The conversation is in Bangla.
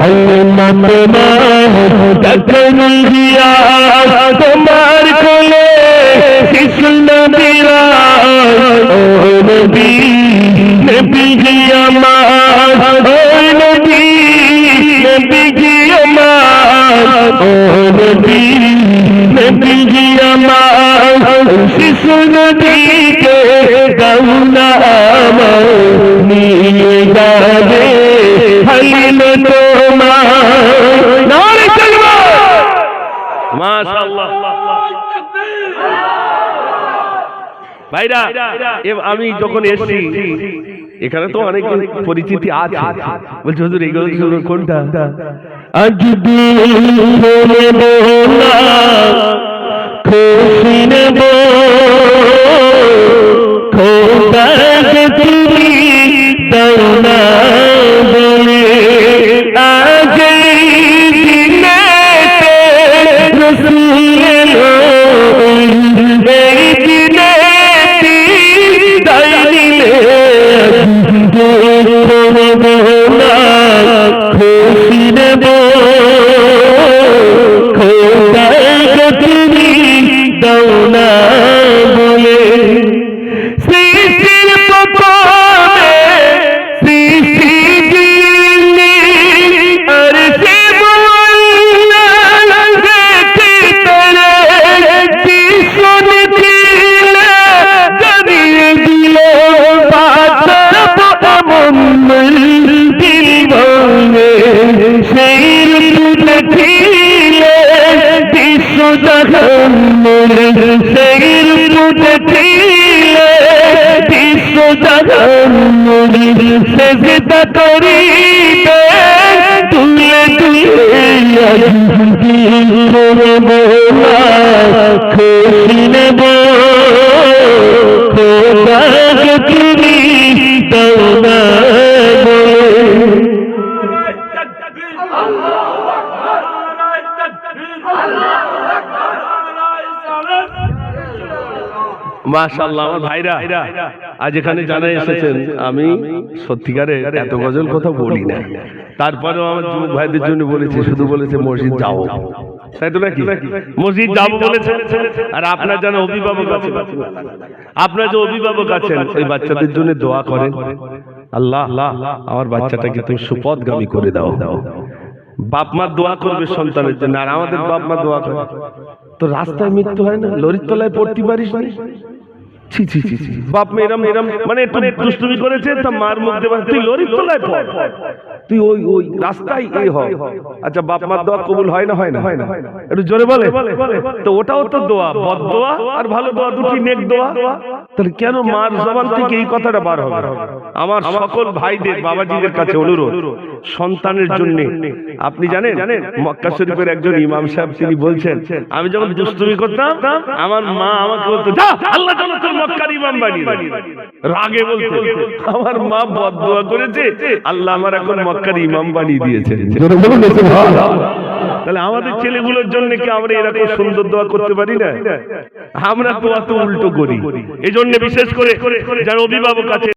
ہم مت ماں دکن دیا تو নবী নবী আমার শিশু নদীকে গৌনা আমার নিয়ে যাবে হালিম তোমার নারে চলবা মাশাআল্লাহ। ভাইরা আমি যখন এসছি এখানে তো অনেক পরিচিতি আছে। বলছে হুজুর এইগুলো শুনুন কোনটা? আজ দিন খুশি নেব খোদাকে তুমি সেই রূপে ছিলে বিশ্ব জাহান্নামে, সেজদা করিতে তুলে তুলে খুশি নেব খোদাকে তুমি দৌনা মাশাআল্লাহ আমার ভাইরা আজ এখানে জানা এসেছেন আমি সত্যিকারে এত গজল কথা বলি না তারপরেও আমার যুবক ভাইদের জন্য বলেছি শুধু বলেছে মসজিদ যাও। তাই তো নাকি? মসজিদ যাব বলেছে আর আপনার যেন অভিভাবক আছে আপনার যে অভিভাবক আছেন ওই বাচ্চাদের জন্য দোয়া করেন। আল্লাহ আমার বাচ্চাটাকে তুমি সুপথগামী করে দাও। দাও। বাপ মা দোয়া করবে সন্তানের জন্য আর আমাদের বাপ মা দোয়া করে। তো রাস্তায় মৃত্যু হয় না? লরির তলায় পড়তে পারিস না? বাপ মেয়েরাম এরম মানে একটু দুষ্টুমি করেছে, তা মার মুখ দেবাস তুই লরির তোলায় পড় তুই ওই ওই রাস্তায় এই হ। আচ্ছা বাপ মার দোয়া কবুল হয় না হয় না? হয় না একটু জোরে বলে। তো ওটাও তো দোয়া, বদ দোয়া আর ভালো দোয়া দুটি নেক দোয়া। তাহলে কেন মার জবান থেকে এই কথাটা বার হবে? আমার সকল ভাইদের, বাবাজিদের কাছে অনুরোধ, সন্তানের জন্য। আপনি জানেন, মক্কা শরীফের একজন ইমাম সাহেব তিনি বলছেন, আমি যখন দুষ্টুমি করতাম, আমার মা আমাকে বলতো, যা, আল্লাহ যেন তোর মক্কার ইমাম বানিয়ে দেয়।" রাগে বলতো, আমার মা বদদোয়া করেছে, আল্লাহ আমার এখন মক্কার ইমাম বানিয়ে দিয়েছে তাহলে আমাদের ছেলেগুলোর জন্য কি আমরা এরকম সুন্দর দোয়া করতে পারি না? আমরা দোয়া তো উল্টো করি। এই জন্য বিশেষ করে যারা অভিভাবক আছে